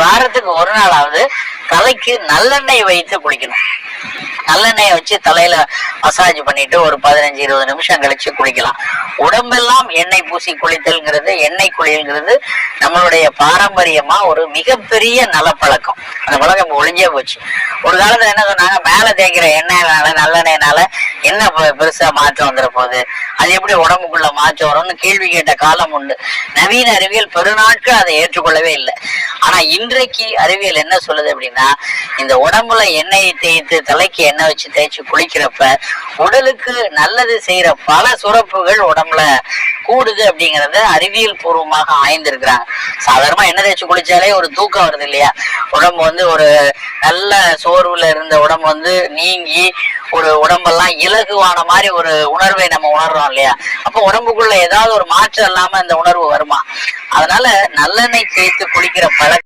வாரத்துக்கு ஒரு நாளாவது தலைக்கு நல்லெண்ணெய் வைத்து குளிக்கணும். நல்லெண்ணெய் வச்சு தலையில மசாஜ் பண்ணிட்டு ஒரு பதினஞ்சு இருபது நிமிஷம் கழிச்சு குளிக்கலாம். உடம்பெல்லாம் எண்ணெய் பூசி குளித்தல்ங்கிறது எண்ணெய் குளியல்ங்கிறது நம்மளுடைய பாரம்பரியமா ஒரு மிகப்பெரிய நலப்பழக்கம். அந்த பழக்கம் ஒளிஞ்சே போச்சு. ஒரு காலத்துல என்ன சொன்னாங்க? மேல தேய்க்கிற எண்ணெய்னால நல்லெண்ணெய்னால என்ன பெருசா மாற்றம் வந்துட போகுது? அது எப்படி உடம்புக்குள்ள மாற்றம் வரும்னு கேள்வி கேட்ட காலம் உண்டு. நவீன அறிவியல் பெருநாட்கள் அதை ஏற்றுக்கொள்ளவே இல்லை. ஆனா இன்றைக்கு அறிவியல் என்ன சொல்லுது அப்படின்னா இந்த உடம்புல எண்ணெயை தேய்த்து தலைக்கு எண்ணெய் வச்சு தேய்ச்சி குளிக்கிறப்ப உடலுக்கு நல்லது செய்யற பல சுரப்புகள் உடம்புல கூடுது அப்படிங்கறத அறிவியல் பூர்வமாக ஆய்ந்திருக்கிறாங்க. சாதாரணமா எண்ணெய் தேய்ச்சி குளிச்சாலே ஒரு தூக்கம் வருது இல்லையா? உடம்பு வந்து ஒரு நல்ல சோர்வுல இருந்த உடம்பு வந்து நீங்கி ஒரு உடம்பெல்லாம் இலகுவான மாதிரி ஒரு உணர்வை நம்ம உணர்றோம் இல்லையா? அப்போ உடம்புக்குள்ள ஏதாவது ஒரு மாற்றம் இல்லாம இந்த உணர்வு வருமா? அதனால நல்லெண்ணெய் தேய்த்து குளிக்கிற பழக்கம்